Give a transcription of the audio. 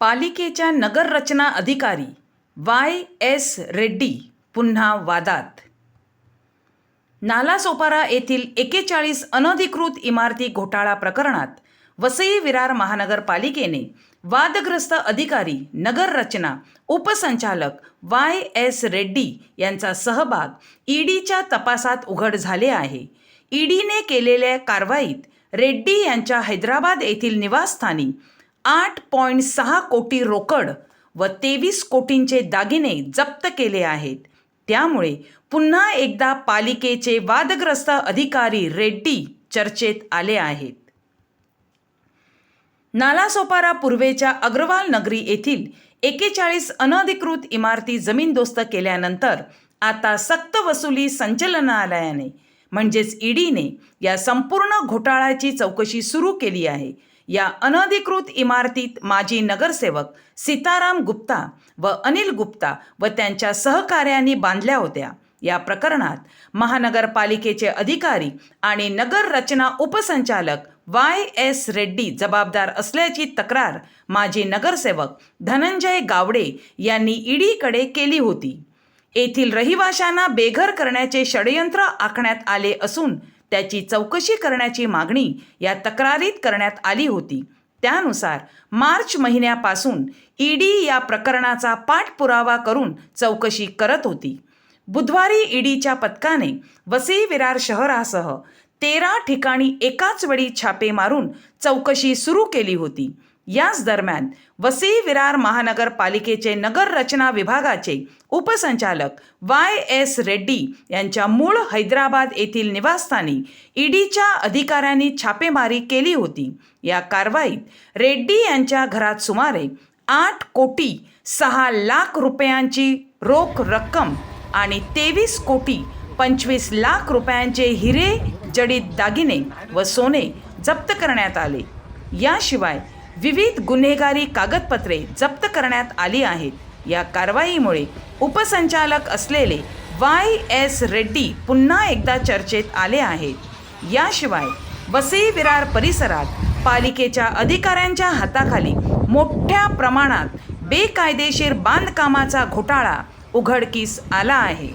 पालिकेच्या नगररचना अधिकारी वाय एस रेड्डी पुन्हा वादात. नालासोपारा येथील एकेचाळीस अनधिकृत इमारती घोटाळा प्रकरणात वसई विरार महानगरपालिकेने वादग्रस्त अधिकारी नगररचना उपसंचालक वाय एस रेड्डी यांचा सहभाग ईडीच्या तपासात उघड झाले आहे. ईडीने केलेल्या कारवाईत रेड्डी यांच्या हैदराबाद येथील निवासस्थानी आठ पॉईंट सहा कोटी रोकड व तेवीस कोटींचे दागिने जप्त केले आहेत. त्यामुळे पुन्हा एकदा पालिकेचे वादग्रस्त अधिकारी रेड्डी चर्चेत आले आहेत. नालासोपारा पूर्वेच्या अग्रवाल नगरी येथील एकेचाळीस अनधिकृत इमारती जमीनदोस्त केल्यानंतर आता सक्तवसुली संचलनालयाने म्हणजेच ईडीने या संपूर्ण घोटाळ्याची चौकशी सुरू केली आहे. या अनधिकृत इमारतीत माजी नगरसेवक सीताराम गुप्ता व अनिल गुप्ता व त्यांच्या सहकार्यांनी बांधल्या होत्या. या प्रकरणात महानगरपालिकेचे अधिकारी आणि नगर रचना उपसंचालक वाय एस रेड्डी जबाबदार असल्याची तक्रार माजी नगरसेवक धनंजय गावडे यांनी ईडीकडे केली होती. येथील रहिवाशांना बेघर करण्याचे षडयंत्र आखण्यात आले असून त्याची चौकशी करण्याची मागणी या तक्रारीत करण्यात आली होती. त्यानुसार मार्च महिन्यापासून ईडी या प्रकरणाचा पाठपुरावा करून चौकशी करत होती. बुधवारी ईडीच्या पथकाने वसई विरार शहरासह तेरा ठिकाणी एकाच वेळी छापे मारून चौकशी सुरू केली होती. याच दरम्यान वसई विरार महानगरपालिकेचे नगर रचना विभागाचे उपसंचालक वाय एस रेड्डी यांच्या मूळ हैदराबाद येथील निवासस्थानी ईडीच्या अधिकाऱ्यांनी छापेमारी केली होती. या कारवाईत रेड्डी यांच्या घरात सुमारे आठ कोटी सहा लाख रुपयांची रोख रक्कम आणि तेवीस कोटी पंचवीस लाख रुपयांचे हिरे जडित दागिने व सोने जप्त करण्यात आले. याशिवाय विविध गुन्हेगारी कागदपत्रे जप्त करण्यात आली आहेत. या कारवाईमुळे उपसंचालक असलेले वाय एस रेड्डी पुन्हा एकदा चर्चेत आले आहेत. याशिवाय वसई विरार परिसरात पालिकेच्या अधिकाऱ्यांच्या हाताखाली मोठ्या प्रमाणात बेकायदेशीर बांधकामाचा घोटाळा उघडकीस आला आहे.